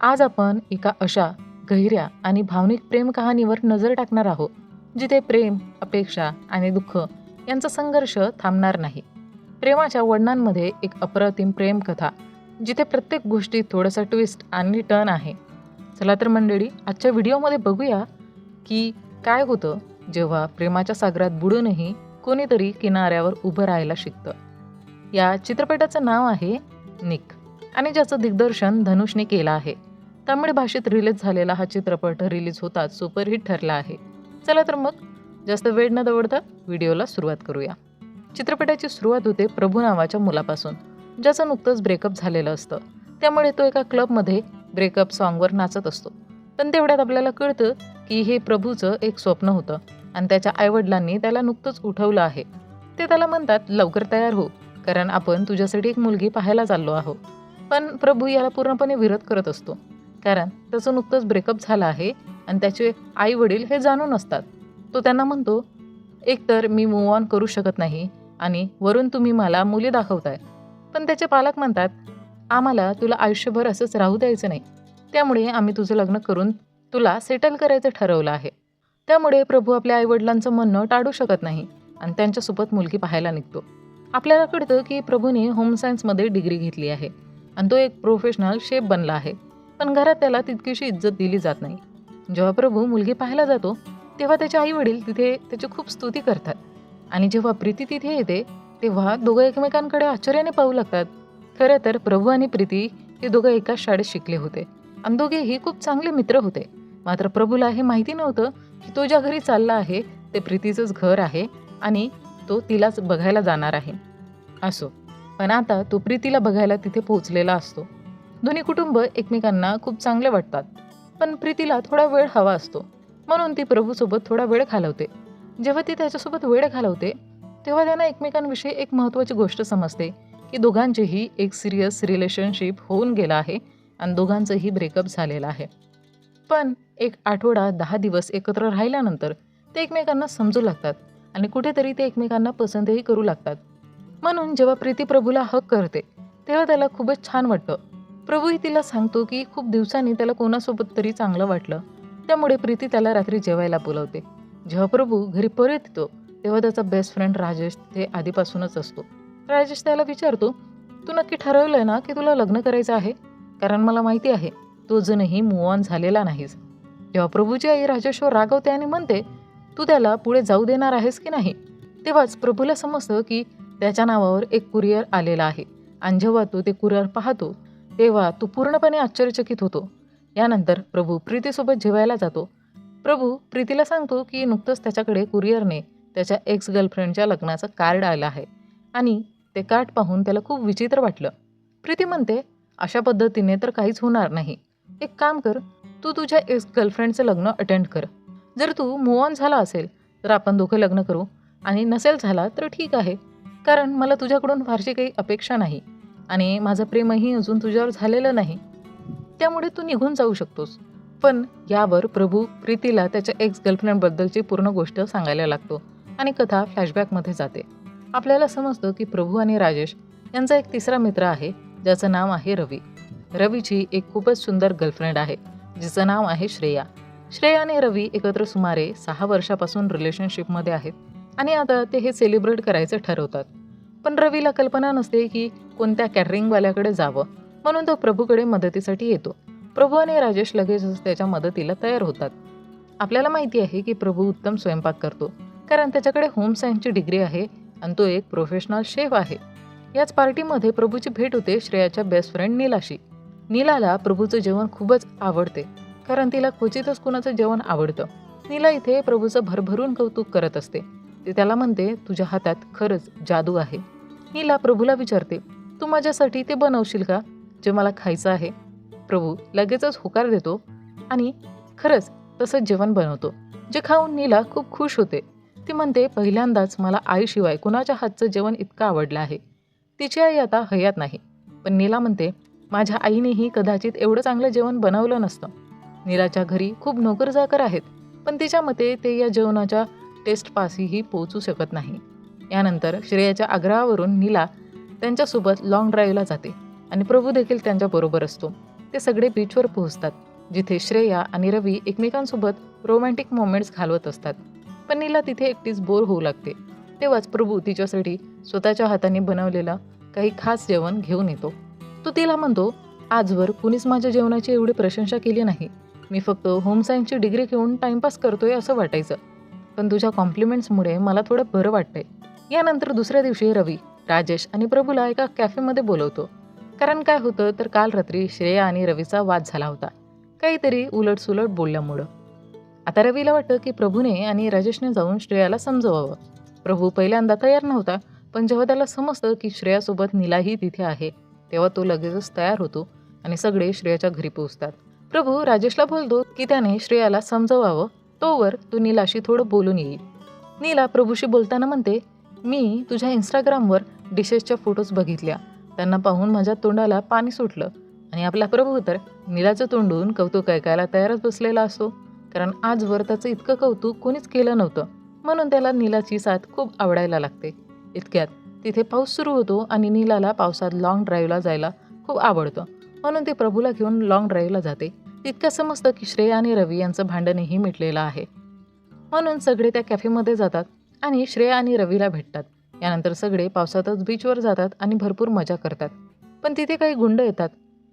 आज आपण एका अशा गहिऱ्या आणि भावनिक प्रेम कहाणीवर नजर टाकणार आहोत जिथे प्रेम अपेक्षा आणि दुःख यांचा संघर्ष थांबणार नाही. प्रेमाच्या वडणांमध्ये एक अप्रतिम प्रेम कथा जिथे प्रत्येक गोष्टी थोडंसं ट्विस्ट आणि टर्न आहे. चला तर मंडळी आजच्या व्हिडिओमध्ये बघूया की काय होतं जेव्हा प्रेमाच्या सागरात बुडूनही कोणीतरी किनाऱ्यावर उभं राहायला शिकतं. या चित्रपटाचं नाव आहे निक. आणि ज्याचं दिग्दर्शन धनुषने केलं आहे. तमिळ भाषेत रिलीज झालेला हा चित्रपट रिलीज होताच सुपरहिट ठरला आहे. चला तर मग जास्त वेळ न दवडता व्हिडिओला सुरुवात करूया. चित्रपटाची सुरुवात होते प्रभू नावाच्या मुलापासून ज्याचं नुकतंच ब्रेकअप झालेलं असतं. त्यामुळे तो एका क्लबमध्ये ब्रेकअप सॉन्गवर नाचत असतो. पण तेवढ्यात आपल्याला कळतं की हे प्रभूचं एक स्वप्न होतं आणि त्याच्या आईवडिलांनी त्याला नुकतंच उठवलं आहे. ते त्याला म्हणतात लवकर तयार हो कारण आपण तुझ्यासाठी एक मुलगी पाहायला चाललो आहोत. पण प्रभू याला पूर्णपणे विरोध करत असतो. कारण त्याचं नुकतंच ब्रेकअप झालं आहे आणि त्याचे आई वडील हे जाणून असतात. तो त्यांना म्हणतो एकतर मी मूव ऑन करू शकत नाही आणि वरून तुम्ही मला मुली दाखवताय. पण त्याचे पालक म्हणतात आम्हाला तुला आयुष्यभर असंच राहू द्यायचं नाही. त्यामुळे आम्ही तुझं लग्न करून तुला सेटल करायचं ठरवलं आहे. त्यामुळे प्रभू आपल्या आईवडिलांचं म्हणणं टाळू शकत नाही आणि त्यांच्यासोबत मुलगी पाहायला निघतो. आपल्याला कळतं की प्रभूने होम सायन्समध्ये डिग्री घेतली आहे. आणि तो एक प्रोफेशनल शेफ बनला आहे. पण घरात त्याला तितकीशी इज्जत दिली जात नाही. जेव्हा प्रभू मुलगी पाहायला जातो तेव्हा त्याचे आई वडील तिथे त्याची खूप स्तुती करतात. आणि जेव्हा प्रीती तिथे येते तेव्हा दोघं एकमेकांकडे आश्चर्याने पाहू लागतात. खरं तर प्रभू आणि प्रीती हे दोघं एकाच शाळेत शिकले होते. आणि दोघेही खूप चांगले मित्र होते. मात्र प्रभूला हे माहिती नव्हतं की तो ज्या घरी चालला आहे ते प्रीतीचंच घर आहे आणि तो तिलाच बघायला जाणार आहे. असो. पण आता तो प्रीतीला बघायला तिथे पोहोचलेला असतो. दोन्ही कुटुंब एकमेकांना खूप चांगले वाटतात. पण प्रीतीला थोडा वेळ हवा असतो. म्हणून ती प्रभूसोबत थोडा वेळ घालवते. जेव्हा ती त्याच्यासोबत वेळ घालवते तेव्हा त्यांना एकमेकांविषयी एक महत्त्वाची गोष्ट समजते की दोघांचेही एक सिरियस रिलेशनशिप होऊन गेलं आहे आणि दोघांचंही ब्रेकअप झालेलं आहे. पण एक आठवडा दहा दिवस एकत्र राहिल्यानंतर ते एकमेकांना समजू लागतात आणि कुठेतरी ते एकमेकांना पसंतही करू लागतात. म्हणून जेव्हा प्रीती प्रभूला हक करते तेव्हा त्याला खूपच छान वाटतं. प्रभूही तिला सांगतो की खूप दिवसांनी त्याला कोणासोबत तरी चांगलं वाटलं. त्यामुळे प्रीती त्याला रात्री जेवायला बोलवते. जेव्हा प्रभू घरी परत येतो तेव्हा त्याचा बेस्ट फ्रेंड राजेश ते आधीपासूनच असतो. राजेश त्याला विचारतो तू नक्की ठरवलंय ना की तुला लग्न करायचं आहे? कारण मला माहिती आहे तो अजूनही मूव ऑन झालेला नाहीस. जेव्हा प्रभूची आई राजेशवर रागवते आणि म्हणते तू त्याला पुढे जाऊ देणार आहेस की नाही? तेव्हाच प्रभूला समजतं की त्याच्या नावावर एक कुरिअर आलेला आहे. आणि जेव्हा तो ते कुरिअर पाहतो तेव्हा तो पूर्णपणे आश्चर्यचकित होतो. यानंतर प्रभू प्रीतीसोबत जेवायला जातो. प्रभू प्रीतीला सांगतो की नुकतंच त्याच्याकडे कुरिअरने त्याच्या एक्स गर्लफ्रेंडच्या लग्नाचं कार्ड आलं आहे. आणि ते कार्ड पाहून त्याला खूप विचित्र वाटलं. प्रीती म्हणते अशा पद्धतीने तर काहीच होणार नाही. एक काम कर तू तुझ्या एक्स गर्लफ्रेंडचं लग्न अटेंड कर. जर तू मूव ऑन झाला असेल तर आपण दोघं लग्न करू. आणि नसेल झाला तर ठीक आहे. कारण मला तुझ्याकडून फारशी काही अपेक्षा नाही आणि माझं प्रेमही अजून तुझ्यावर झालेलं नाही. त्यामुळे तू निघून जाऊ शकतोस. पण यावर प्रभू प्रीतीला त्याच्या एक्स गर्लफ्रेंडबद्दलची पूर्ण गोष्ट सांगायला लागतो आणि कथा फ्लॅशबॅकमध्ये जाते. आपल्याला समजतं की प्रभू आणि राजेश यांचा एक तिसरा मित्र आहे ज्याचं नाव आहे रवी. रवीची एक खूपच सुंदर गर्लफ्रेंड आहे जिचं नाव आहे श्रेया. श्रेया आणि रवी एकत्र सुमारे सहा वर्षापासून रिलेशनशिपमध्ये आहेत. आणि आता ते हे सेलिब्रेट करायचं ठरवतात. पण रवीला कल्पना नसते की कोणत्या कॅटरिंगवाल्याकडे जावं. म्हणून तो प्रभूकडे मदतीसाठी येतो. प्रभू आणि राजेश लगेचच त्याच्या मदतीला तयार होतात. आपल्याला माहिती आहे की प्रभू उत्तम स्वयंपाक करतो. कारण त्याच्याकडे होम सायन्सची डिग्री आहे आणि तो एक प्रोफेशनल शेफ आहे. याच पार्टीमध्ये प्रभूची भेट होते श्रेयाच्या बेस्ट फ्रेंड नीलाशी. नीलाला प्रभूचं जेवण खूपच आवडते. कारण तिला क्वचितच कुणाचं जेवण आवडतं. नीला इथे प्रभूचं भरभरून कौतुक करत असते. त्याला म्हणते तुझ्या हातात खरंच जादू आहे. नीला प्रभूला विचारते तू माझ्यासाठी ते बनवशील का जे मला खायचं आहे? प्रभू लगेचच होकार देतो आणि खरंच तसंच जेवण बनवतो. जे खाऊन नीला खूप खुश होते. ती म्हणते पहिल्यांदाच मला आईशिवाय कुणाच्या हातचं जेवण इतकं आवडलं आहे. तिची आई आता हयात नाही. पण नीला म्हणते माझ्या आईनेही कदाचित एवढं चांगलं जेवण बनवलं नसतं. नीलाच्या घरी खूप नोकरचाकर आहेत. पण तिच्या मते ते या जेवणाच्या टेस्ट पासही पोहोचू शकत नाही. यानंतर श्रेयाच्या आग्रहावरून नीला त्यांच्यासोबत लाँग ड्राईव्हला जाते आणि प्रभू देखील त्यांच्याबरोबर असतो. ते सगळे बीचवर पोहोचतात जिथे श्रेया आणि रवी एकमेकांसोबत रोमॅन्टिक मोमेंट्स घालवत असतात. पण नीला तिथे एकटीच बोर होऊ लागते. तेव्हाच प्रभू तिच्यासाठी स्वतःच्या हाताने बनवलेलं काही खास जेवण घेऊन येतो. तो तिला म्हणतो आजवर कुणीच माझ्या जेवणाची एवढी प्रशंसा केली नाही. मी फक्त होम सायन्सची डिग्री घेऊन टाइमपास करतोय असं वाटायचं. पण तुझ्या कॉम्प्लिमेंट्समुळे मला थोडं बरं वाटतंय. यानंतर दुसऱ्या दिवशी रवी राजेश आणि प्रभूला एका कॅफेमध्ये बोलवतो. कारण काय होतं तर काल रात्री श्रेया आणि रवीचा वाद झाला होता. काहीतरी उलटसुलट बोलल्यामुळं. आता रवीला वाटतं की प्रभूने आणि राजेशने जाऊन श्रेयाला समजवावं. प्रभू पहिल्यांदा तयार नव्हता पण जेव्हा त्याला समजतं की श्रेयासोबत नीलाही तिथे आहे तेव्हा तो लगेचच तयार होतो आणि सगळे श्रेयाच्या घरी पोहोचतात. प्रभू राजेशला बोलतो की त्याने श्रेयाला समजवावं तोवर तू नीलाशी थोडं बोलून येईल नीला प्रभूशी बोलताना म्हणते मी तुझ्या इंस्टाग्रामवर डिशेसच्या फोटोज बघितल्या. त्यांना पाहून माझ्या तोंडाला पाणी सुटलं. आणि आपला प्रभू तर नीलाचं तोंडून कौतुक ऐकायला तयारच बसलेला असतो कारण आजवर त्याचं इतकं कौतुक कोणीच केलं नव्हतं. म्हणून त्याला नीलाची साथ खूप आवडायला लागते. इतक्यात तिथे पाऊस सुरू होतो आणि नीलाला पावसात लाँग ड्राईव्हला जायला खूप आवडतं. म्हणून ते प्रभूला घेऊन लाँग ड्राईव्हला जाते. इतकं समजतं की श्रेया आणि रवी यांचं भांडणही मिटलेलं आहे. म्हणून सगळे त्या कॅफेमध्ये जातात आणि श्रेया आणि रवीला भेटतात. यानंतर सगळे पावसातच बीचवर जातात आणि भरपूर मजा करतात. पण तिथे काही गुंड येतात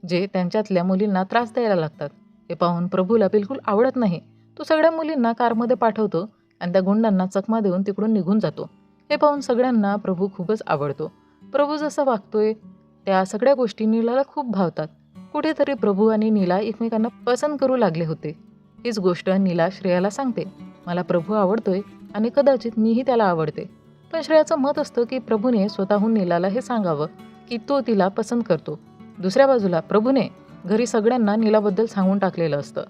जे त्यांच्यातल्या मुलींना त्रास द्यायला लागतात. हे पाहून प्रभूला बिलकुल आवडत नाही. तो सगळ्या मुलींना कारमध्ये पाठवतो आणि त्या गुंडांना चकमा देऊन तिकडून निघून जातो. हे पाहून सगळ्यांना प्रभू खूपच आवडतो. प्रभू जसं वागतोय त्या सगळ्या गोष्टी नीलाला खूप भावतात. कुठेतरी प्रभू आणि नीला एकमेकांना पसंत करू लागले होते. हीच गोष्ट नीला श्रेयाला सांगते. मला प्रभू आवडतोय आणि कदाचित मीही त्याला आवडते. पण श्रेयाचं मत असतं की प्रभूने स्वतःहून नीलाला हे सांगावं की तो तिला पसंत करतो. दुसऱ्या बाजूला प्रभूने घरी सगळ्यांना नीलाबद्दल सांगून टाकलेलं असतं.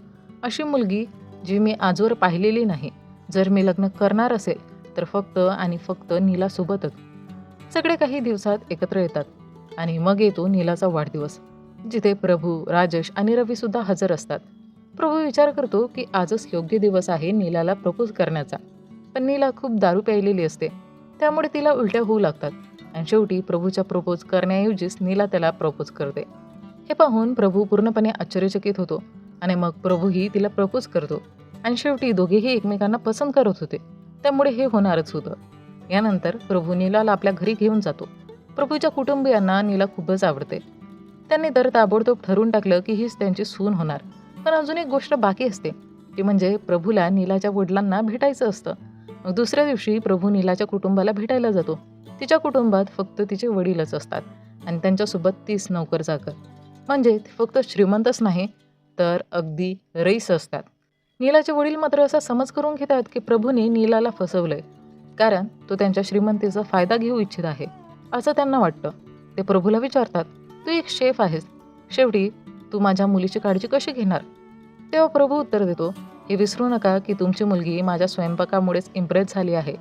अशी मुलगी जी मी आजवर पाहिलेली नाही. जर मी लग्न करणार असेल तर फक्त आणि फक्त नीलासोबतच. सगळे काही दिवसात एकत्र येतात आणि मग येतो नीलाचा वाढदिवस. जिथे प्रभू राजेश आणि रवीसुद्धा हजर असतात. प्रभू विचार करतो की आजच योग्य दिवस आहे नीलाला प्रपोज करण्याचा. पण नीला खूप दारू प्यायलेली असते. त्यामुळे तिला उलट्या होऊ लागतात. आणि शेवटी प्रभूच्या प्रपोज करण्याऐवजीच नीला त्याला प्रपोज करते. हे पाहून प्रभू पूर्णपणे आश्चर्यचकित होतो आणि मग प्रभूही तिला प्रपोज करतो. आणि शेवटी दोघेही एकमेकांना पसंत करत होते. त्यामुळे हे होणारच होतं. यानंतर प्रभू नीलाला आपल्या घरी घेऊन जातो. प्रभूच्या कुटुंबियांना नीला खूपच आवडते. त्यांनी तर ताबडतोब ठरवून टाकलं की हीच त्यांची सून होणार. पण अजून एक गोष्ट बाकी असते. ती म्हणजे प्रभूला नीलाच्या वडिलांना भेटायचं असतं. मग दुसऱ्या दिवशी प्रभू नीलाच्या कुटुंबाला भेटायला जातो. तिच्या कुटुंबात फक्त तिचे वडीलच असतात आणि त्यांच्यासोबत तीस नोकर चाकर म्हणजे ते फक्त श्रीमंतच नाही तर अगदी रईस असतात. नीलाचे वडील मात्र असा समज करून घेतात की प्रभूने नीलाला फसवलंय. कारण तो त्यांच्या श्रीमंतीचा फायदा घेऊ इच्छित आहे असं त्यांना वाटतं. ते प्रभूला विचारतात तू एक शेफ आहेस. शेवटी तू माझ्या मुलीची काळजी कशी घेणार? तेव्हा प्रभू उत्तर देतो हे विसरू नका की तुमची मुलगी माझ्या स्वयंपाकामुळेच इम्प्रेस झाली आहे.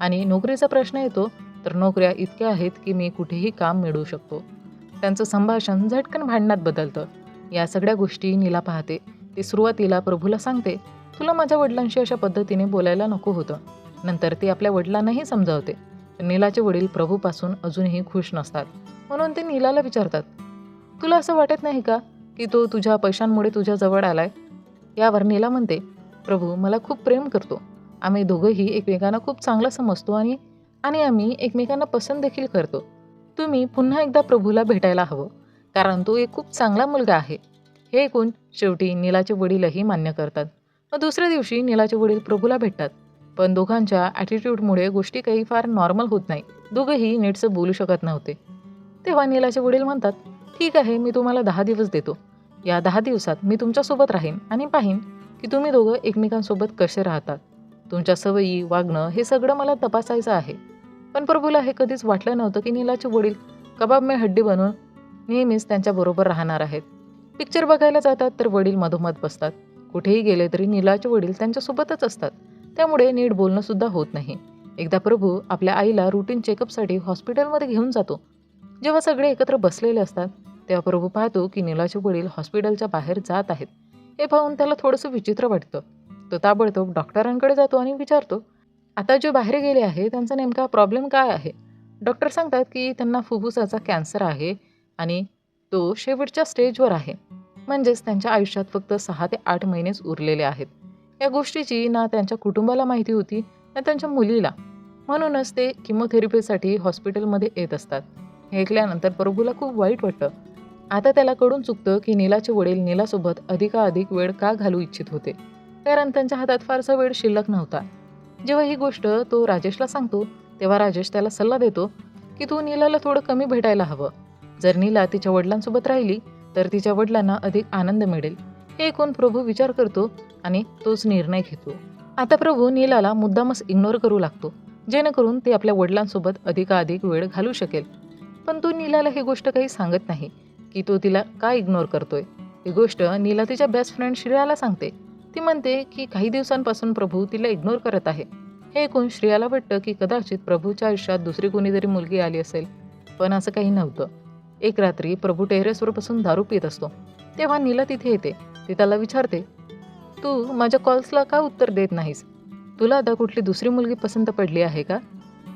आणि नोकरीचा प्रश्न येतो तर नोकऱ्या इतक्या आहेत की मी कुठेही काम मिळवू शकतो. त्यांचं संभाषण झटकन भांडणात बदलतं. या सगळ्या गोष्टी नीला पाहते. ती सुरुवातीला प्रभूला सांगते तुला माझ्या वडिलांशी अशा पद्धतीने बोलायला नको होतं. नंतर ती आपल्या वडिलांनाही समजावते. नीलाचे वडील प्रभूपासून अजूनही खुश नसतात. म्हणून ते नीलाला विचारतात तुला असं वाटत नाही का की तो तुझ्या पैशांमुळे तुझ्या जवळ आलाय? यावर नीला म्हणते प्रभू मला खूप प्रेम करतो. आम्ही दोघंही एकमेकांना खूप चांगलं समजतो आणि आणि आम्ही एकमेकांना पसंत देखील करतो. तुम्ही पुन्हा एकदा प्रभूला भेटायला हवं कारण तो एक खूप चांगला मुलगा आहे. हे ऐकून शेवटी नीलाचे वडीलही मान्य करतात. मग दुसऱ्या दिवशी नीलाचे वडील प्रभूला भेटतात. पण दोघांच्या ॲटिट्यूडमुळे गोष्टी काही फार नॉर्मल होत नाही. दोघंही नेटचं बोलू शकत नव्हते. तेव्हा नीलाचे वडील म्हणतात ठीक आहे मी तुम्हाला दहा दिवस देतो. या दहा दिवसात मी तुमच्यासोबत राहीन आणि पाहीन की तुम्ही दोघं एकमेकांसोबत कसे राहतात. तुमच्या सवयी वागणं हे सगळं मला तपासायचं आहे. पण प्रभूला हे कधीच वाटलं नव्हतं की नीलाचे वडील कबाब मे हड्डी बनून नेहमीच त्यांच्याबरोबर राहणार आहेत. पिक्चर बघायला जातात तर वडील मधोमध बसतात. कुठेही गेले तरी नीलाचे वडील त्यांच्यासोबतच असतात. त्यामुळे नीट बोलणंसुद्धा होत नाही. एकदा प्रभू आपल्या आईला रुटीन चेकअपसाठी हॉस्पिटलमध्ये घेऊन जातो. जेव्हा सगळे एकत्र बसलेले असतात तेव्हा प्रभू पाहतो की नीलाचे वडील हॉस्पिटलच्या बाहेर जात आहेत. हे पाहून त्याला थोडंसं विचित्र वाटतं. तो ताबडतोब डॉक्टरांकडे जातो आणि विचारतो आता जे बाहेर गेले आहे त्यांचा नेमका प्रॉब्लेम काय आहे? डॉक्टर सांगतात की त्यांना फुफ्फुसाचा कॅन्सर आहे आणि तो शेवटच्या स्टेजवर आहे. म्हणजेच त्यांच्या आयुष्यात फक्त सहा ते आठ महिनेच उरलेले आहेत. या गोष्टीची ना त्यांच्या कुटुंबाला माहिती होती ना त्यांच्या मुलीला. म्हणूनच ते किमोथेरपीसाठी हॉस्पिटलमध्ये येत असतात. हे ऐकल्यानंतर प्रभूला खूप वाईट वाटतं आता त्याला कळून चुकतं की नीलाचे वडील नीलासोबत अधिकाधिक वेळ का घालू इच्छित होते? कारण त्यांच्या हातात फारसा वेळ शिल्लक नव्हता. जेव्हा ही गोष्ट तो राजेशला सांगतो तेव्हा राजेश त्याला सल्ला देतो की तू नीलाला थोडं कमी भेटायला हवं. जर नीला तिच्या वडिलांसोबत राहिली तर तिच्या वडिलांना अधिक आनंद मिळेल. हे ऐकून प्रभू विचार करतो आणि तोच निर्णय घेतो. आता प्रभू नीलाला मुद्दामच इग्नोर करू लागतो जेणेकरून ती आपल्या वडिलांसोबत अधिकाधिक वेळ घालू शकेल. पण तो नीलाला ही गोष्ट काही सांगत नाही की तो तिला का इग्नोर करतोय? ही गोष्ट नीला तिच्या बेस्ट फ्रेंड श्रेयाला सांगते. ती म्हणते की काही दिवसांपासून प्रभू तिला इग्नोर करत आहे. हे ऐकून श्रेयाला वाटतं की कदाचित प्रभूच्या आयुष्यात दुसरी कोणीतरी मुलगी आली असेल. पण असं काही नव्हतं. एक रात्री प्रभू टेरेसवर बसून दारू पित असतो. तेव्हा नीला तिथे येते. ती त्याला विचारते तू माझ्या कॉल्सला का उत्तर देत नाहीस? तुला आता कुठली दुसरी मुलगी पसंत पडली आहे का?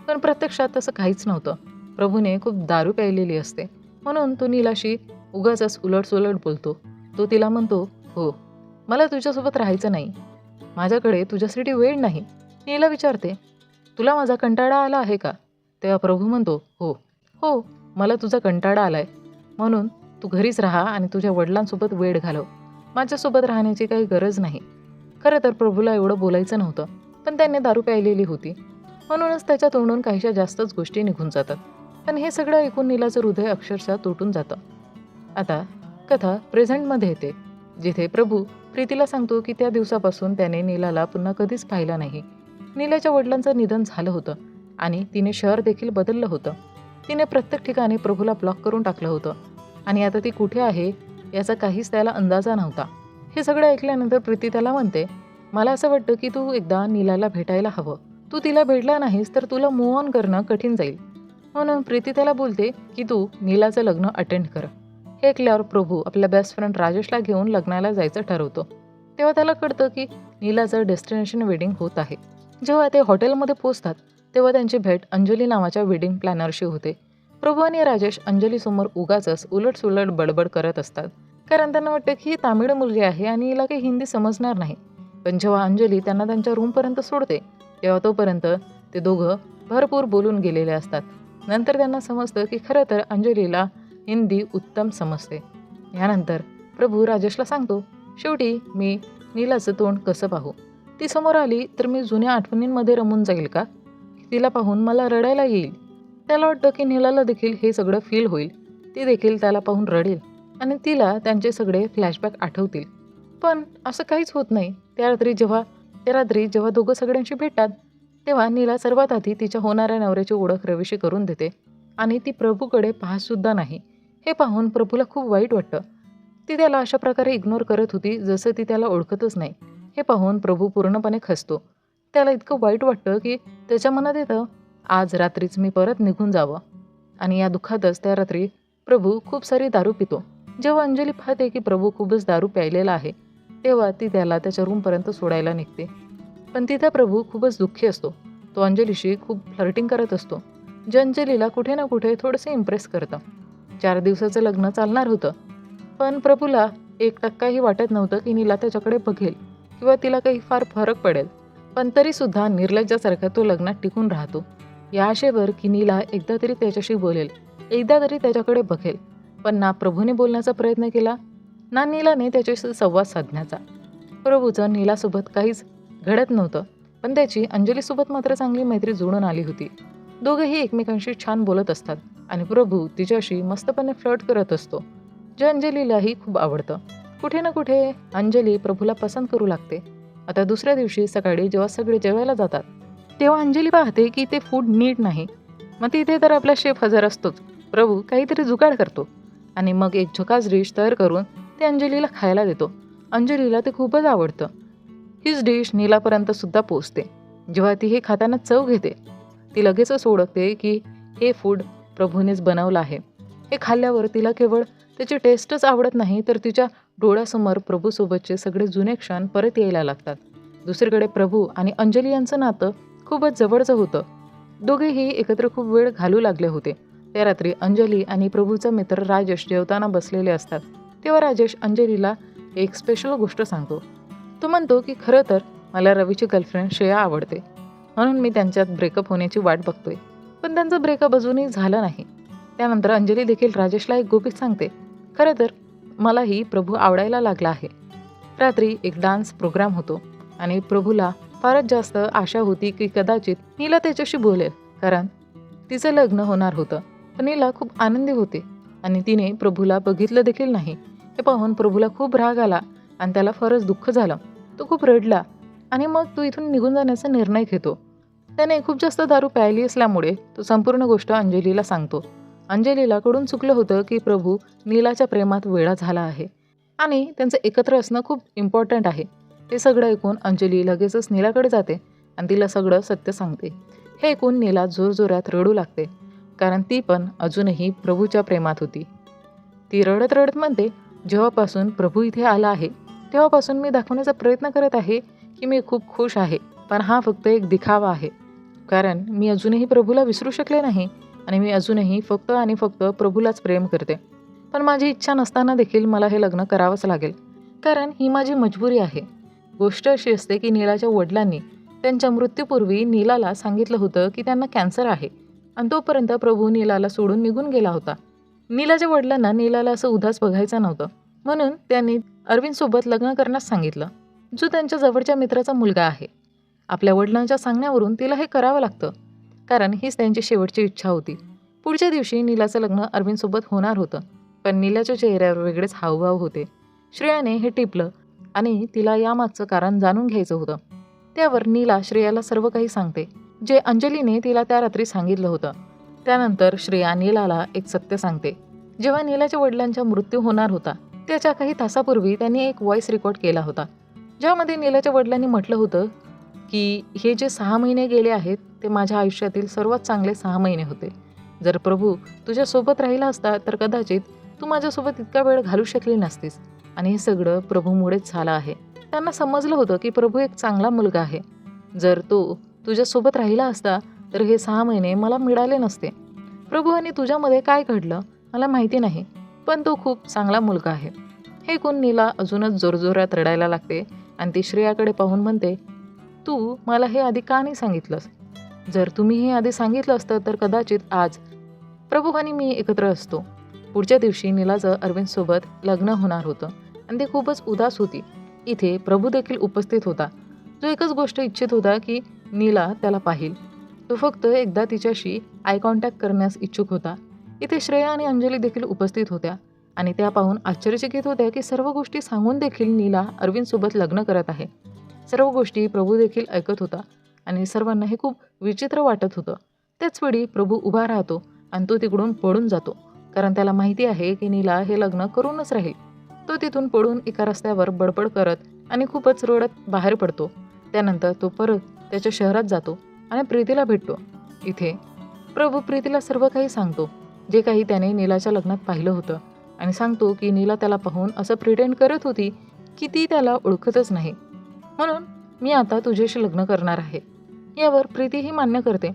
पण प्रत्यक्षात तसं काहीच नव्हतं. प्रभूने खूप दारू प्यायलेली असते. म्हणून तो नीलाशी उगाच उलटसुलट बोलतो. तो तिला म्हणतो हो मला तुझ्यासोबत राहायचं नाही. माझ्याकडे तुझ्यासाठी वेळ नाही. नीला विचारते तुला माझा कंटाळा आला आहे का? तेव्हा प्रभू म्हणतो हो हो मला तुझा कंटाळा आलाय. म्हणून तू घरीच राहा आणि तुझ्या वडिलांसोबत वेळ घालव. माझ्यासोबत राहण्याची काही गरज नाही. खरं तर प्रभूला एवढं बोलायचं नव्हतं पण त्याने दारू प्यायलेली होती. म्हणूनच त्याच्या तोंडून काहीशा जास्तच गोष्टी निघून जातात. पण हे सगळं ऐकून नीलाचं हृदय अक्षरशः तुटून जातं. आता कथा प्रेझेंटमध्ये येते जिथे प्रभू प्रीतीला सांगतो की त्या दिवसापासून त्याने नीलाला पुन्हा कधीच पाहिला नाही. नीलाच्या वडिलांचं निधन झालं होतं आणि तिने शहर देखील बदललं होतं. तिने प्रत्येक ठिकाणी प्रभूला ब्लॉक करून टाकलं होतं. आणि आता ती कुठे आहे याचा काहीच त्याला अंदाजा नव्हता. हे सगळं ऐकल्यानंतर प्रीती त्याला म्हणते मला असं वाटतं की तू एकदा नीलाला भेटायला हवं. तू तिला भेटला नाहीस तर तुला मूव ऑन करणं कठीण जाईल. म्हणून प्रीती त्याला बोलते की तू नीलाचं लग्न अटेंड कर. हे ऐकल्यावर प्रभू आपल्या बेस्ट फ्रेंड राजेशला घेऊन लग्नाला जायचं ठरवतो. तेव्हा त्याला कळतं की नीलाचं डेस्टिनेशन वेडिंग होत आहे. जेव्हा ते हॉटेलमध्ये पोचतात तेव्हा त्यांची भेट अंजली नावाच्या वेडिंग प्लॅनरशी होते. प्रभू आणि राजेश अंजलीसमोर उगाच उलटसुलट बडबड करत असतात. कारण त्यांना वाटतं की ही तामिळ मुलगी आहे आणि हिला काही हिंदी समजणार नाही. पण जेव्हा अंजली त्यांना त्यांच्या रूमपर्यंत सोडते तेव्हा तोपर्यंत ते दोघं भरपूर बोलून गेलेले असतात. नंतर त्यांना समजतं की खरं तर अंजलीला हिंदी उत्तम समजते. यानंतर प्रभू राजेशला सांगतो शेवटी मी नीलाचं तोंड कसं पाहू? ती समोर आली तर मी जुन्या आठवणींमध्ये रमून जाईल का? तिला पाहून मला रडायला येईल. त्याला वाटतं की नीलाला देखील हे सगळं फील होईल. ती देखील त्याला पाहून रडेल आणि तिला त्यांचे सगळे फ्लॅशबॅक आठवतील. पण असं काहीच होत नाही. त्या रात्री जेव्हा त्या रात्री जेव्हा दोघं सगळ्यांशी भेटतात तेव्हा नीला सर्वात आधी तिच्या होणाऱ्या नवऱ्याची ओळख रवीशी करून देते. आणि ती प्रभूकडे पाहतसुद्धा नाही. हे पाहून प्रभूला खूप वाईट वाटतं. ती त्याला अशा प्रकारे इग्नोर करत होती जसं ती त्याला ओळखतच नाही. हे पाहून प्रभू पूर्णपणे खसतो त्याला इतकं वाईट वाटतं की त्याच्या मनात येतं आज रात्रीच मी परत निघून जावं. आणि या दुःखातच त्या रात्री प्रभू खूप सारी दारू पितो. जेव्हा अंजली पाहते की प्रभू खूपच दारू प्यायलेला आहे तेव्हा ती त्याला त्याच्या रूमपर्यंत सोडायला निघते. पण तिथे प्रभू खूपच दुःखी असतो. तो अंजलीशी खूप फ्लर्टिंग करत असतो. जे अंजलीला कुठे ना कुठे थोडंसं इम्प्रेस करतं. चार दिवसाचं लग्न चालणार होतं. पण प्रभूला एक टक्काही वाटत नव्हतं की नीला त्याच्याकडे बघेल किंवा तिला काही फार फरक पडेल. पण तरीसुद्धा निर्लज्जासारखा तो लग्नात टिकून राहतो. या आशेवर की नीला एकदा तरी त्याच्याशी बोलेल. एकदा तरी त्याच्याकडे बघेल. पण ना प्रभूने बोलण्याचा प्रयत्न केला ना नीलाने त्याच्याशी संवाद साधण्याचा. प्रभूचं नीलासोबत काहीच घडत नव्हतं पण त्याची अंजलीसोबत मात्र चांगली मैत्री जुळून आली होती. दोघंही एकमेकांशी छान बोलत असतात आणि प्रभू तिच्याशी मस्तपणे फ्लर्ट करत असतो जे अंजलीलाही खूप आवडतं. कुठे ना कुठे अंजली प्रभूला पसंत करू लागते. आता दुसऱ्या दिवशी सकाळी जेव्हा सगळे जेवायला जातात तेव्हा अंजली पाहते की ते फूड नीट नाही. मग तिथे तर आपला शेफ हजर असतोच. प्रभू काहीतरी जुगाड करतो. आणि मग एक झकास डिश तयार करून ते अंजलीला खायला देतो. अंजलीला ते खूपच आवडतं. हीच डिश नीलापर्यंत सुद्धा पोचते जेव्हा ती हे खाताना चव घेते ती लगेचच ओळखते की हे फूड प्रभूनेच बनवलं आहे. हे खाल्ल्यावर तिला केवळ त्याची टेस्टच आवडत नाही तर तिच्या डोळ्यासमोर प्रभूसोबतचे सगळे जुने क्षण परत यायला लागतात. दुसरीकडे प्रभू आणि अंजली यांचं नातं खूपच जवळचं होतं. दोघेही एकत्र खूप वेळ घालू लागले होते. त्या रात्री अंजली आणि प्रभूचा मित्र राजेश जेवताना बसलेले असतात. तेव्हा राजेश अंजलीला एक स्पेशल गोष्ट सांगतो. तो म्हणतो की खरं तर मला रवीची गर्लफ्रेंड श्रेया आवडते. म्हणून मी त्यांच्यात ब्रेकअप होण्याची वाट बघतोय. पण त्यांचं ब्रेकअप अजूनही झालं नाही. त्यानंतर अंजली देखील राजेशला एक गोपीत सांगते. खरं तर मलाही प्रभू आवडायला लागला आहे. रात्री एक डान्स प्रोग्राम होतो आणि प्रभूला फारच जास्त आशा होती की कदाचित नीला त्याच्याशी बोलेल कारण तिचं लग्न होणार होतं. पण नीला खूप आनंदी होते आणि तिने प्रभूला बघितलं देखील नाही. हे पाहून प्रभूला खूप राग आला आणि त्याला फारच दुःख झालं. तो खूप रडला आणि मग तो इथून निघून जाण्याचा निर्णय घेतो. त्याने खूप जास्त दारू प्यायली असल्यामुळे तो संपूर्ण गोष्ट अंजलीला सांगतो. अंजलीला कडून चुकलं होतं की प्रभू नीलाच्या प्रेमात वेळा झाला आहे आणि त्यांचं एकत्र असणं खूप इम्पॉर्टंट आहे. ते सगळं ऐकून अंजली लगेचच नीलाकडे जाते आणि तिला सगळं सत्य सांगते. हे ऐकून नीला जोरजोरात रडू लागते कारण ती पण अजूनही प्रभूच्या प्रेमात होती. ती रडत रडत म्हणते जेव्हापासून प्रभू इथे आला आहे तेव्हापासून मी दाखवण्याचा प्रयत्न करत आहे की मी खूप खुश आहे पण हा फक्त एक दिखावा आहे. कारण मी अजूनही प्रभूला विसरू शकले नाही आणि मी अजूनही फक्त आणि फक्त प्रभूलाच प्रेम करते. पण माझी इच्छा नसताना देखील मला हे लग्न करावंच लागेल कारण ही माझी मजबुरी आहे. गोष्ट अशी असते की नीलाच्या वडिलांनी त्यांच्या मृत्यूपूर्वी नीलाला सांगितलं होतं की त्यांना कॅन्सर आहे. आणि तोपर्यंत प्रभू नीलाला सोडून निघून गेला होता. नीलाच्या वडिलांना नीलाला असं उदास बघायचं नव्हतं. म्हणून त्यांनी अरविंदसोबत लग्न करण्यास सांगितलं जो त्यांच्या जवळच्या मित्राचा मुलगा आहे. आपल्या वडिलांच्या सांगण्यावरून तिला हे करावं लागतं. कारण हीच त्यांची शेवटची इच्छा होती. पुढच्या दिवशी नीलाचं लग्न अरविंदसोबत होणार होतं. पण नीलाच्या चेहऱ्यावर वेगळेच हावभाव होते. श्रेयाने हे टिपलं आणि तिला यामागचं कारण जाणून घ्यायचं होतं. त्यावर नीला श्रेयाला सर्व काही सांगते. जे अंजलीने तिला त्या रात्री सांगितलं होतं. त्यानंतर श्रेया नीलाला एक सत्य सांगते. जेव्हा नीलाच्या वडिलांचा मृत्यू होणार होता त्याच्या काही तासापूर्वी त्यांनी एक व्हॉइस रेकॉर्ड केला होता. ज्यामध्ये नीलाच्या वडिलांनी म्हटलं होतं की हे जे सहा महिने गेले आहेत ते माझ्या आयुष्यातील सर्वात चांगले सहा महिने होते. जर प्रभू तुझ्यासोबत राहिला असता तर कदाचित तू माझ्यासोबत इतका वेळ घालू शकली नसतीस. आणि हे सगळं प्रभूमुळेच झालं आहे. त्यांना समजलं होतं की प्रभू एक चांगला मुलगा आहे. जर तो तुझ्यासोबत राहिला असता तर हे सहा महिने मला मिळाले नसते. प्रभू आणि तुझ्यामध्ये काय घडलं मला माहिती नाही पण तो खूप चांगला मुलगा आहे. हे कोण नीला अजूनच जोरजोरात रडायला लागते आणि ती श्रेयाकडे पाहून म्हणते तू मला हे आधी का नाही सांगितलंस? जर तुम्ही हे आधी सांगितलं असतं तर कदाचित आज प्रभू आणि मी एकत्र असतो. पुढच्या दिवशी नीलाचं अरविंदसोबत लग्न होणार होतं. आणि ती खूपच उदास होती. इथे प्रभू देखील उपस्थित होता. जो एकच गोष्ट इच्छित होता की नीला त्याला पाहिल. तो फक्त एकदा तिच्याशी आय कॉन्टॅक्ट करण्यास इच्छुक होता. इथे श्रेया आणि अंजली देखील उपस्थित होत्या आणि त्या पाहून आश्चर्यचकित होत्या की सर्व गोष्टी सांगून देखील नीला अरविंदसोबत लग्न करत आहे. सर्व गोष्टी प्रभू देखील ऐकत होता आणि सर्वांना हे खूप विचित्र वाटत होतं. त्याचवेळी प्रभू उभा राहतो आणि तो तिकडून पळून जातो. कारण त्याला माहिती आहे की नीला हे लग्न करूनच राहील. तो तिथून पळून एका रस्त्यावर बडबड करत आणि खूपच रडत बाहेर पडतो. त्यानंतर तो परत त्याच्या शहरात जातो आणि प्रीतीला भेटतो. इथे प्रभू प्रीतीला सर्व काही सांगतो. जे काही त्याने नीलाच्या लग्नात पाहिलं होतं आणि सांगतो की नीला त्याला पाहून असं प्रिटेंड करत होती की ती त्याला ओळखतच नाही. म्हणून मी आता तुझ्याशी लग्न करणार आहे. यावर प्रीतीही मान्य करते.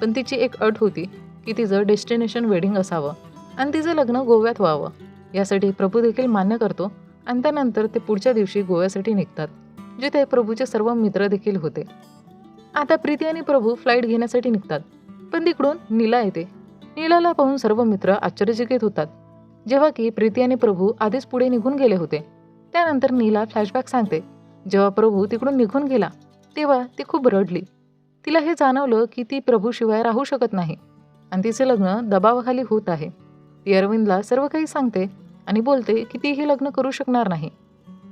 पण तिची एक अट होती की तिचं डेस्टिनेशन वेडिंग असावं आणि तिचं लग्न गोव्यात व्हावं. यासाठी प्रभू देखील मान्य करतो आणि त्यानंतर ते पुढच्या दिवशी गोव्यासाठी निघतात जिथे प्रभूचे सर्व मित्र देखील होते. आता प्रीती आणि प्रभू फ्लाईट घेण्यासाठी निघतात पण तिकडून नीला येते. नीलाला पाहून सर्व मित्र आश्चर्यचकित होतात. जेव्हा की प्रीती आणि प्रभू आधीच पुढे निघून गेले होते त्यानंतर नीला फ्लॅशबॅक सांगते. जेव्हा प्रभू तिकडून निघून गेला तेव्हा ती खूप रडली. तिला हे जाणवलं की ती प्रभूशिवाय राहू शकत नाही. आणि तिचे लग्न दबावाखाली होत आहे. ती अरविंदला सर्व काही सांगते आणि बोलते की तीही लग्न करू शकणार नाही.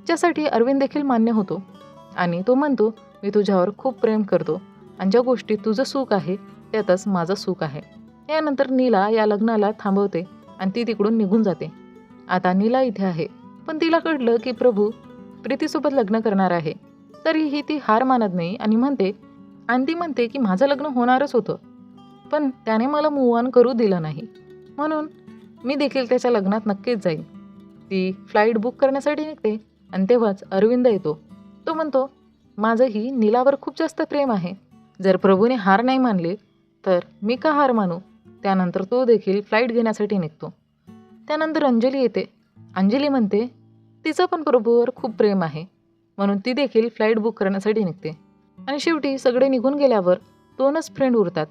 ज्यासाठी अरविंद देखील मान्य होतो. आणि तो म्हणतो मी तुझ्यावर खूप प्रेम करतो आणि ज्या गोष्टीत तुझं सुख आहे त्यातच माझं सुख आहे. यानंतर नीला या लग्नाला थांबवते आणि ती तिकडून निघून जाते. आता नीला इथे आहे पण तिला कळलं की प्रभू प्रीतीसोबत लग्न करणार आहे. तरीही ती हार मानत नाही आणि म्हणते आणि ती म्हणते की माझं लग्न होणारच होतं पण त्याने मला मूव ऑन करू दिलं नाही. म्हणून मी देखील त्याच्या लग्नात नक्कीच जाईन. ती फ्लाईट बुक करण्यासाठी निघते आणि तेव्हाच अरविंद येतो. तो म्हणतो माझंही नीलावर खूप जास्त प्रेम आहे. जर प्रभूने हार नाही मानले तर मी का हार मानू? त्यानंतर तो देखील फ्लाईट घेण्यासाठी निघतो. त्यानंतर अंजली येते. अंजली म्हणते तिचं पण प्रभूवर खूप प्रेम आहे. म्हणून ती देखील फ्लाईट बुक करण्यासाठी निघते. आणि शेवटी सगळे निघून गेल्यावर दोनच फ्रेंड उरतात.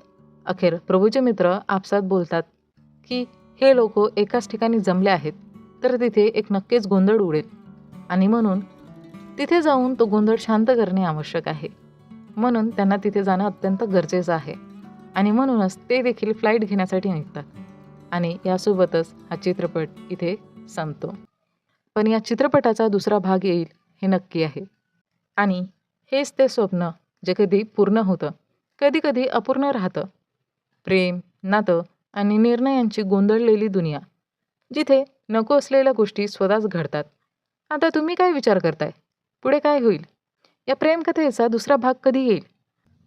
अखेर प्रभूचे मित्र आपसात बोलतात की हे लोक एकाच ठिकाणी जमले आहेत तर तिथे एक नक्कीच गोंधळ उडेल. आणि म्हणून तिथे जाऊन तो गोंधळ शांत करणे आवश्यक आहे. म्हणून त्यांना तिथे जाणं अत्यंत गरजेचं आहे. आणि म्हणूनच ते देखील फ्लाईट घेण्यासाठी निघतात. आणि यासोबतच हा चित्रपट इथे संपतो. पण या चित्रपटाचा दुसरा भाग येईल हे नक्की आहे. आणि हेच ते स्वप्न जे कधी पूर्ण होतं कधी कधी अपूर्ण राहतं. प्रेम नातं आणि निर्णयांची गोंधळलेली दुनिया. जिथे नको असलेल्या गोष्टी स्वतःच घडतात. आता तुम्ही काय विचार करताय? पुढे काय होईल? या प्रेमकथेचा दुसरा भाग कधी येईल?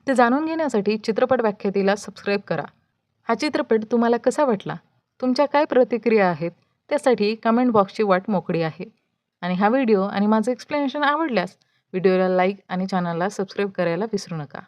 ते जाणून घेण्यासाठी चित्रपट व्याख्यातीला सबस्क्राईब करा. हा चित्रपट तुम्हाला कसा वाटला? तुमच्या काय प्रतिक्रिया आहेत? त्यासाठी कमेंट बॉक्सची वाट मोकळी आहे. आणि हा व्हिडिओ आणि माझं एक्सप्लेनेशन आवडल्यास व्हिडिओला लाईक आणि चॅनलला सबस्क्राईब करायला विसरू नका.